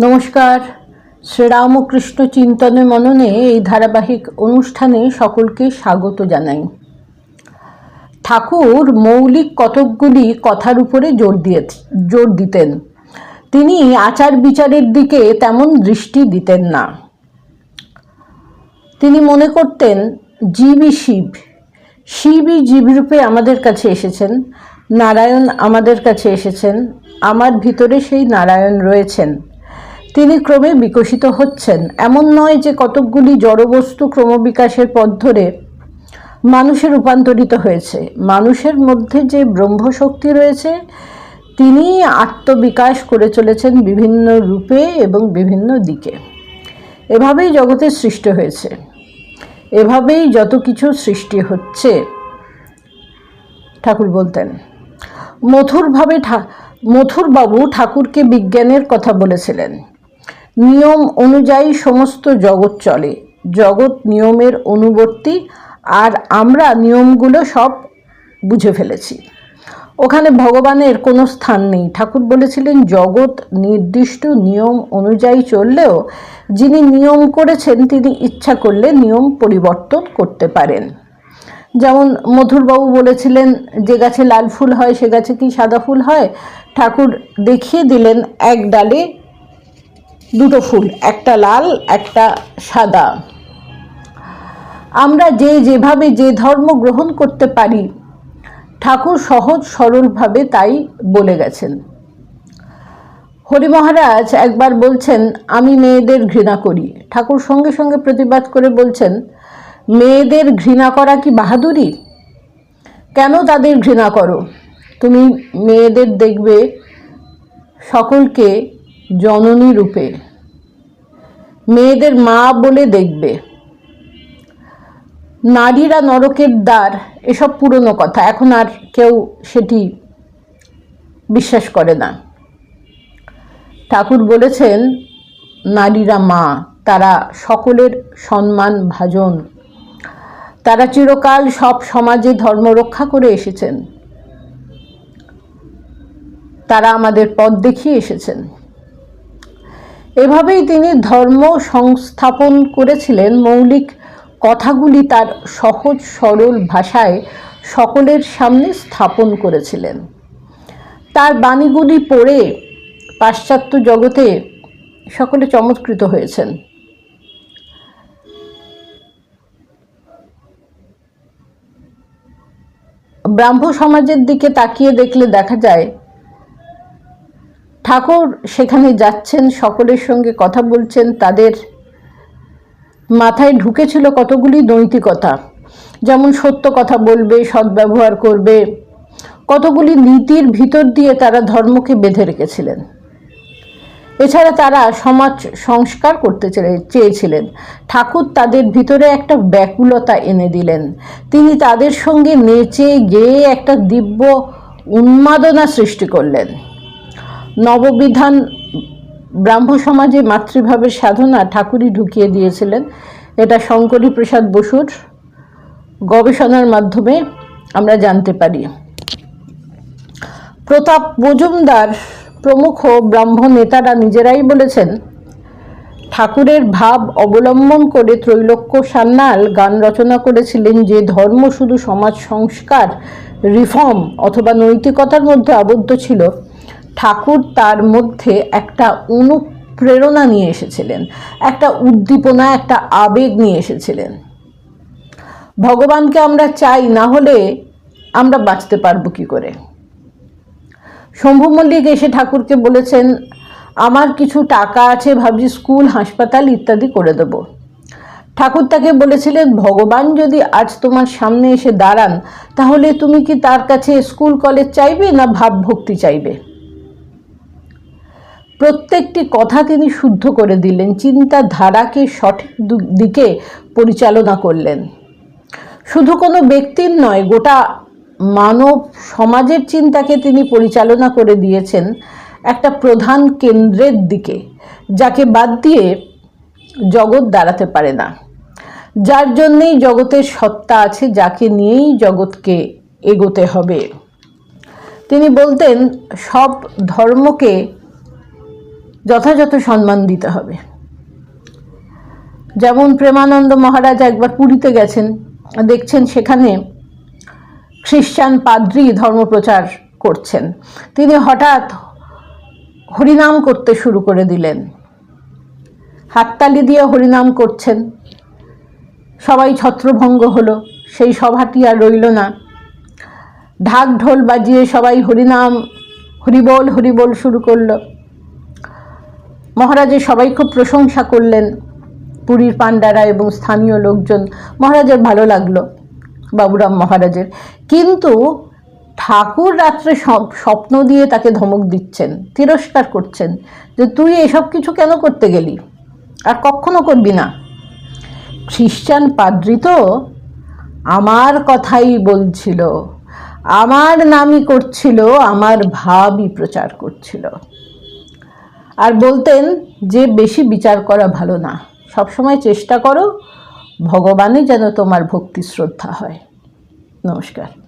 নমস্কার। শ্রীরামকৃষ্ণ চিন্তনে মননে এই ধারাবাহিক অনুষ্ঠানে সকলকে স্বাগত জানাই। ঠাকুর মৌলিক কতকগুলি কথার উপরে জোর দিয়ে, জোর দিতেন। তিনি আচার বিচারের দিকে তেমন দৃষ্টি দিতেন না। তিনি মনে করতেন, জীবই শিব। শিবই জীবরূপে আমাদের কাছে এসেছেন। নারায়ণ আমাদের কাছে এসেছেন। আমার ভিতরে সেই নারায়ণ রয়েছেন। তিনি ক্রমে বিকশিত হচ্ছেন। এমন নয় যে কতকগুলি জড়বস্তু ক্রমবিকাশের পথ ধরে মানুষে রূপান্তরিত হয়েছে। মানুষের মধ্যে যে ব্রহ্মশক্তি রয়েছে তিনি আত্মবিকাশ করে চলেছেন বিভিন্ন রূপে এবং বিভিন্ন দিকে। এভাবেই জগতের সৃষ্টি হয়েছে। এভাবেই যত কিছু সৃষ্টি হচ্ছে, ঠাকুর বলতেন। মথুরভাবে মথুরবাবু ঠাকুরকে বিজ্ঞানের কথা বলেছিলেন। নিয়ম অনুযায়ী সমস্ত জগৎ চলে। জগৎ নিয়মের অনুবর্তী, আর আমরা নিয়মগুলো সব বুঝে ফেলেছি। ওখানে ভগবানের কোনো স্থান নেই। ঠাকুর বলেছিলেন, জগৎ নির্দিষ্ট নিয়ম অনুযায়ী চললেও যিনি নিয়ম করেছেন, তিনি ইচ্ছা করলে নিয়ম পরিবর্তন করতে পারেন। যেমন মধুরবাবু বলেছিলেন, যে গাছে লাল ফুল হয়, সে গাছে কি সাদা ফুল হয়? ঠাকুর দেখিয়ে দিলেন, এক ডালে দুটো ফুল, একটা লাল, একটা সাদা। আমরা যে যেভাবে যে ধর্ম গ্রহণ করতে পারি, ঠাকুর সহজ সরলভাবে তাই বলে গেছেন। হরি মহারাজ একবার বলছেন, আমি মেয়েদের ঘৃণা করি। ঠাকুর সঙ্গে সঙ্গে প্রতিবাদ করে বলছেন, মেয়েদের ঘৃণা করা কি বাহাদুরি? কেন তাদের ঘৃণা করো? তুমি মেয়েদের দেখবে সকলকে জননী রূপে। মেয়েদের মা বলে দেখবে। নারীরা নরকের দ্বার, এসব পুরনো কথা। এখন আর কেউ সেটি বিশ্বাস করে না। ঠাকুর বলেছেন, নারীরা মা, তারা সকলের সম্মান ভাজন। তারা চিরকাল সব সমাজে ধর্ম রক্ষা করে এসেছেন। তারা আমাদের পথ দেখিয়ে এসেছেন। এভাবেই তিনি ধর্ম সংস্থাপন করেছিলেন। মৌলিক কথাগুলি তার সহজ, সরল ভাষায় সকলের সামনে স্থাপন করেছিলেন। তার বাণীগুলি পড়ে পাশ্চাত্য জগতে সকলে চমৎকৃত হয়েছেন। ব্রাহ্ম সমাজের দিকে তাকিয়ে দেখলে দেখা যায় ঠাকুর সেখানে যাচ্ছেন, সকলের সঙ্গে কথা বলছেন, তাদের মাথায় ঢুকেছিল কতগুলি নৈতিকতা। যেমন সত্য কথা বলবে, সদ্ব্যবহার করবে, কতগুলি নীতির ভিতর দিয়ে তারা ধর্মকে বেঁধে রেখেছিলেন। এছাড়া তারা সমাজ সংস্কার করতে চেয়েছিলেন। ঠাকুর তাদের ভিতরে একটা ব্যাকুলতা এনে দিলেন। তিনি তাদের সঙ্গে নেচে গেয়ে একটা দিব্য উন্মাদনা সৃষ্টি করলেন। নববিধান ব্রাহ্ম সমাজে মাতৃভাবের সাধনা ঠাকুরই ঢুকিয়ে দিয়েছিলেন। এটা শঙ্করী প্রসাদ বসুর গবেষণার মাধ্যমে আমরা জানতে পারি। প্রতাপ মজুমদার প্রমুখ ব্রাহ্ম নেতারা নিজেরাই বলেছেন, ঠাকুরের ভাব অবলম্বন করে ত্রৈলোক্য সান্যাল গান রচনা করেছিলেন যে ধর্ম শুধু সমাজ সংস্কার রিফর্ম অথবা নৈতিকতার মধ্যে আবদ্ধ ছিল। ঠাকুর তার মধ্যে একটা অনুপ্রেরণা নিয়ে এসেছিলেন, একটা উদ্দীপনা, একটা আবেগ নিয়ে এসেছিলেন। ভগবানকে আমরা চাই, না হলে আমরা বাঁচতে পারব কি করে? শম্ভু মল্লিক এসে ঠাকুরকে বলেছেন, আমার কিছু টাকা আছে, ভাবছি স্কুল, হাসপাতাল ইত্যাদি করে দেব। ঠাকুর তাকে বলেছিলেন, ভগবান যদি আজ তোমার সামনে এসে দাঁড়ান, তাহলে তুমি কি তার কাছে স্কুল, কলেজ চাইবে, না ভাবভক্তি চাইবে? প্রত্যেকটি কথা তিনি শুদ্ধ করে দিলেন, চিন্তাধারাকে সঠিক দিকে পরিচালনা করলেন। শুধু কোনো ব্যক্তির নয়, গোটা মানব সমাজের চিন্তাকে তিনি পরিচালনা করে দিয়েছেন একটা প্রধান কেন্দ্রের দিকে, যাকে বাদ দিয়ে জগৎ দাঁড়াতে পারে না। যার জন্যেই জগতের সত্তা আছে, যাকে নিয়েই জগৎকে এগোতে হবে। তিনি বলতেন, সব ধর্মকে যথাযথ সম্মান দিতে হবে। যেমন প্রেমানন্দ মহারাজ একবার পুরীতে গেছেন, দেখছেন সেখানে খ্রিস্টান পাদ্রি ধর্মপ্রচার করছেন। তিনি হঠাৎ হরিনাম করতে শুরু করে দিলেন। হাততালি দিয়ে হরিনাম করছেন। সবাই ছত্রভঙ্গ হলো, সেই সভাটি আর রইল না। ঢাক ঢোল বাজিয়ে সবাই হরিনাম, হরিবোল হরিবোল শুরু করল। মহারাজের সবাই খুব প্রশংসা করলেন পুরীর পাণ্ডারা এবং স্থানীয় লোকজন। মহারাজের ভালো লাগল, বাবুরাম মহারাজের। কিন্তু ঠাকুর রাত্রে সব- স্বপ্ন দিয়ে তাকে ধমক দিচ্ছেন, তিরস্কার করছেন যে, তুই এসব কিছু কেন করতে গেলি? আর কখনো করবি না। খ্রিস্টান পাদ্রি তো আমার কথাই বলছিল, আমার নামই করছিল, আমার ভাবই প্রচার করছিল। আর বলতেন যে বেশি বিচার করা ভালো না। সবসময় চেষ্টা করো, ভগবানই যেন তোমার ভক্তি শ্রদ্ধা হয়। নমস্কার।